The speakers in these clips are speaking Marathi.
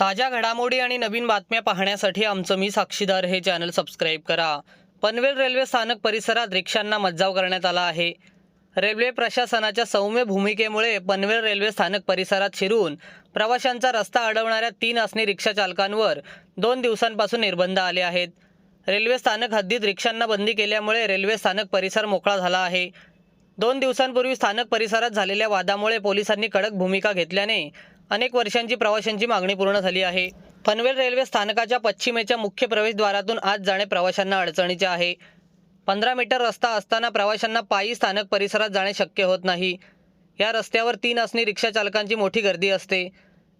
ताज्या घडामोडी आणि नवीन बातम्या पाहण्यासाठी आमचं मी साक्षीदार हे चॅनल सबस्क्राईब करा. पनवेल रेल्वे स्थानक परिसरात रिक्षांना मज्जाव करण्यात आला आहे. रेल्वे प्रशासनाच्या सौम्य भूमिकेमुळे पनवेल रेल्वे स्थानक परिसरात शिरून प्रवाशांचा रस्ता अडवणाऱ्या तीन असणी रिक्षा चालकांवर दोन दिवसांपासून निर्बंध आले आहेत. रेल्वे स्थानक हद्दीत रिक्षांना बंदी केल्यामुळे रेल्वे स्थानक परिसर मोकळा झाला आहे. दोन दिवसांपूर्वी स्थानक परिसरात झालेल्या वादामुळे पोलिसांनी कडक भूमिका घेतल्याने अनेक वर्षांची प्रवाशांची मागणी पूर्ण झाली आहे. पनवेल रेल्वे स्थानकाच्या पश्चिमेच्या मुख्य प्रवेशद्वारातून आज जाणे प्रवाशांना अडचणीचे आहे. पंधरा मीटर रस्ता असताना प्रवाशांना पायी स्थानक परिसरात जाणे शक्य होत नाही. या रस्त्यावर तीन असणी रिक्षाचालकांची मोठी गर्दी असते.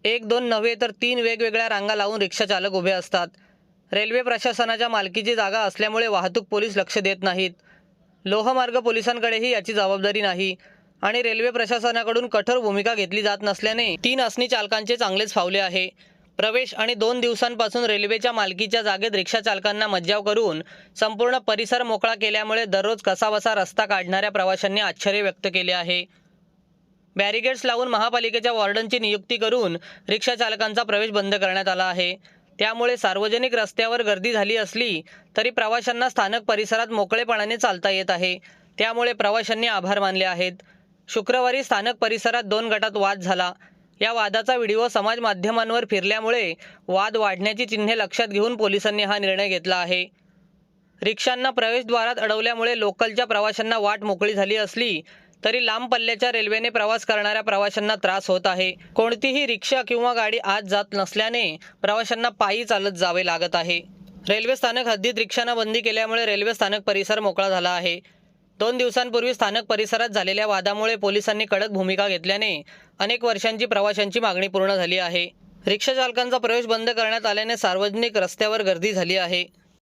एक दोन नव्हे तर तीन वेगवेगळ्या रांगा लावून रिक्षाचालक उभे असतात. रेल्वे प्रशासनाच्या मालकीची जागा असल्यामुळे वाहतूक पोलीस लक्ष देत नाहीत. लोहमार्ग पोलिसांकडेही याची जबाबदारी नाही. आणि रेल्वे प्रशासनाकडून कठोर भूमिका घेतली जात नसल्याने तीन असणी चालकांचे चांगलेच फावले आहे. प्रवेश आणि दोन दिवसांपासून रेल्वेच्या मालकीच्या जागेत रिक्षा चालकांना मज्जाव करून संपूर्ण परिसर मोकळा केल्यामुळे दररोज कसाबसा रस्ता काढणाऱ्या प्रवाशांनी आश्चर्य व्यक्त केले आहे. बॅरिगेड्स लावून महापालिकेच्या वॉर्डनची नियुक्ती करून रिक्षा चालकांचा प्रवेश बंद करण्यात आला आहे. त्यामुळे सार्वजनिक रस्त्यावर गर्दी झाली असली तरी प्रवाशांना स्थानक परिसरात मोकळेपणाने चालता येत आहे. त्यामुळे प्रवाशांनी आभार मानले आहेत. शुक्रवारी स्थानक परिसरात दोन गटात वाद झाला. या वादाचा व्हिडिओ समाज माध्यमांवर फिरल्यामुळे वाद वाढण्याची चिन्हे लक्षात घेऊन पोलिसांनी हा निर्णय घेतला आहे. रिक्षांना प्रवेशद्वारात अडवल्यामुळे लोकलच्या प्रवाशांना वाट मोकळी झाली असली तरी लांब पल्ल्याच्या रेल्वेने प्रवास करणाऱ्या प्रवाशांना त्रास होत आहे. कोणतीही रिक्षा किंवा गाडी आज जात नसल्याने प्रवाशांना पायी चालत जावे लागत आहे. रेल्वे स्थानक हद्दीत रिक्षांना बंदी केल्यामुळे रेल्वे स्थानक परिसर मोकळा झाला आहे. दोन दिवसांपूर्वी स्थानक परिसरात झालेल्या वादामुळे पोलिसांनी कडक भूमिका घेतल्याने अनेक वर्षांची प्रवाशांची मागणी पूर्ण झाली आहे. रिक्षाचालकांचा प्रवेश बंद करण्यात आल्याने सार्वजनिक रस्त्यावर गर्दी झाली आहे.